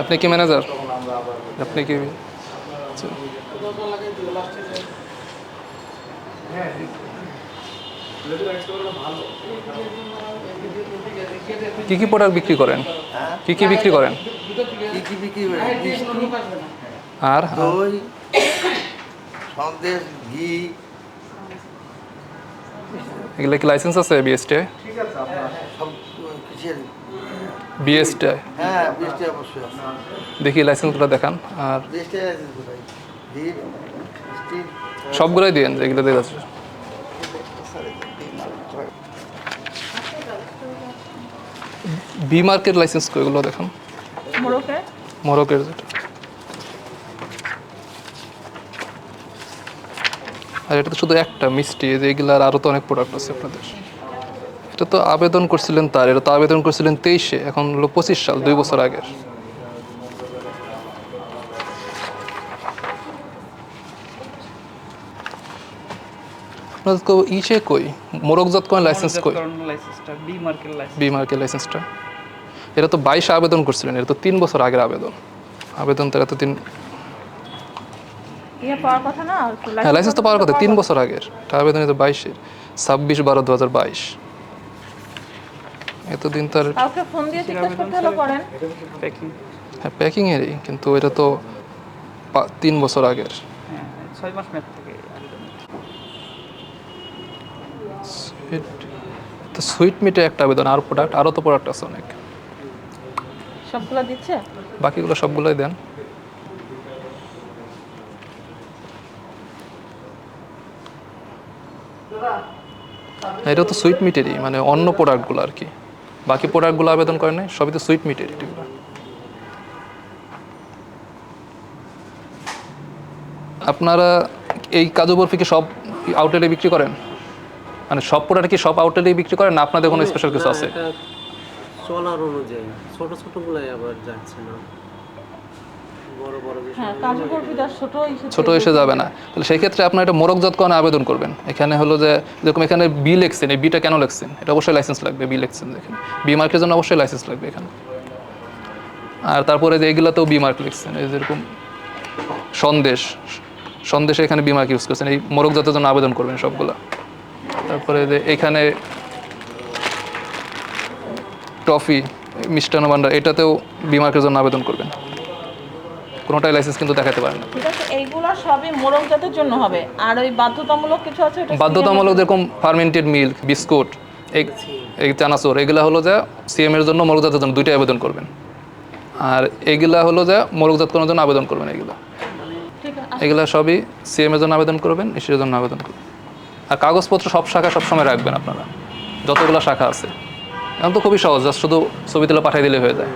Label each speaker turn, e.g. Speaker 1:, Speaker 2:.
Speaker 1: আপনি কি ম্যানেজার আপনি কি? আচ্ছা। কি কি প্রোডাক্ট বিক্রি করেন? কি কি বিক্রি করেন?
Speaker 2: কি কি বিক্রি করে? মিষ্টি,
Speaker 1: আর?
Speaker 2: দই? সন্দেশ ঘি?
Speaker 1: এগুলো কি লাইসেন্স আছে বিএসটি
Speaker 2: সব কিসের
Speaker 1: বিএসটি
Speaker 2: হ্যাঁ অবশ্যই
Speaker 1: দেখি লাইসেন্সগুলো দেখান। আর
Speaker 2: আছে কোথায়
Speaker 1: সবগুলোই দিন যেগুলো দেখা যাচ্ছে বি মার্কেট লাইসেন্স এগুলো দেখান। মরকের যেটা। আর এটা তো শুধু একটা মিষ্টি যে এগুলার আরও তো অনেক প্রোডাক্ট আছে আপনাদের। এটা তো আবেদন করছিলেন তার এটা তো আবেদন করছিলেন তেইশে এখন হলো পঁচিশ সাল দুই বছর আগের। আপনাদের তো ইসে কই? মোরকজাত কোন লাইসেন্স কই?
Speaker 3: B market license
Speaker 1: B market লাইসেন্সটা এটা তো বাইশে আবেদন করছিলেন এটা তো তিন বছর আগের আবেদন। আবেদন তো এত তিন
Speaker 4: ইয়ে পাওয়ার কথা না? আর কি,
Speaker 1: হ্যাঁ লাইসেন্স তো পাওয়ার কথা তিন বছর আগের। এটা আবেদন তো বাইশের ছাব্বিশ বারো দু হাজার বাইশ। এতদিন তার
Speaker 4: কাউকে ফোন দিয়ে জিজ্ঞেস করতে হলো করেন।
Speaker 3: প্যাকিং
Speaker 1: হ্যাঁ প্যাকিংয়েরই কিন্তু এটা তো তিন বছর আগের।
Speaker 3: হ্যাঁ ছয় মাস ম্যাথ থেকে
Speaker 1: তো সুইট মিটে একটা আবেদন আর প্রোডাক্ট আরও তো প্রোডাক্ট আছে অনেক।
Speaker 4: সবগুলো দিচ্ছে?
Speaker 1: বাকিগুলো সবগুলোই দেন। এটা তো সুইট মিটেরই মানে অন্য প্রোডাক্টগুলো আর কি। বাকি প্রোডাক্টগুলো আবেদন করে নাই সবই তো সুইট মিটের এগুলো। আপনারা এই কাজু বরফি কি সব আউটলেটে বিক্রি করেন? মানে সব প্রোডাক্ট কি সব আউটলেটে বিক্রি করেন না আপনাদের কোনো স্পেশাল কিছু আছে?
Speaker 5: চলার অনুযায়ী ছোট আবার যাচ্ছে না বড় বড় যে
Speaker 4: হ্যাঁ কাজু বরফিটা ছোট
Speaker 1: এসে যাবে না। তাহলে সেই ক্ষেত্রে আপনার এটা মোরকজাতকরণে আবেদন করবেন। এখানে হলো যে যেরকম এখানে বি লেখছেন এই বিটা কেন লেখছেন? এটা অবশ্যই লাইসেন্স লাগবে বি লেখছেন দেখেন। বি মার্কের জন্য অবশ্যই লাইসেন্স লাগবে এখানে। আর তারপরে যে এগুলোতেও বি মার্ক লিখছেন এই যেরকম সন্দেশ সন্দেশে এখানে বি মার্ক ইউজ করছেন এই মোরকজাতের জন্য আবেদন করবেন সবগুলা। তারপরে যে এখানে টফি মিষ্টান্ন ভান্ডার এটাতেও বি মার্কের জন্য আবেদন করবেন। কোনোটাই লাইসেন্স কিন্তু দেখাতে পারেন না।
Speaker 4: ঠিক আছে এইগুলো সবই মোরগ জাতের জন্য হবে। আর ওই বাধ্যতামূলক কিছু আছে
Speaker 1: বাধ্যতামূলক যেরকম ফার্মেন্টেড মিল্ক বিস্কুট এই চানাচুর এগুলা হলো যে সিএম এর জন্য মোরগজাতের জন্য দুইটাই আবেদন করবেন। আর এগুলা হলো যে মোরগজাত করার জন্য আবেদন করবেন এগুলা।
Speaker 4: ঠিক আছে।
Speaker 1: এগুলা সবই সিএম এর জন্য আবেদন করবেন ইসির জন্য আবেদন করবেন। আর কাগজপত্র সব শাখা সবসময় রাখবেন আপনারা যতগুলো শাখা আছে। এখন তো খুবই সহজ জাস্ট শুধু ছবি তুলে পাঠিয়ে দিলে হয়ে যায়।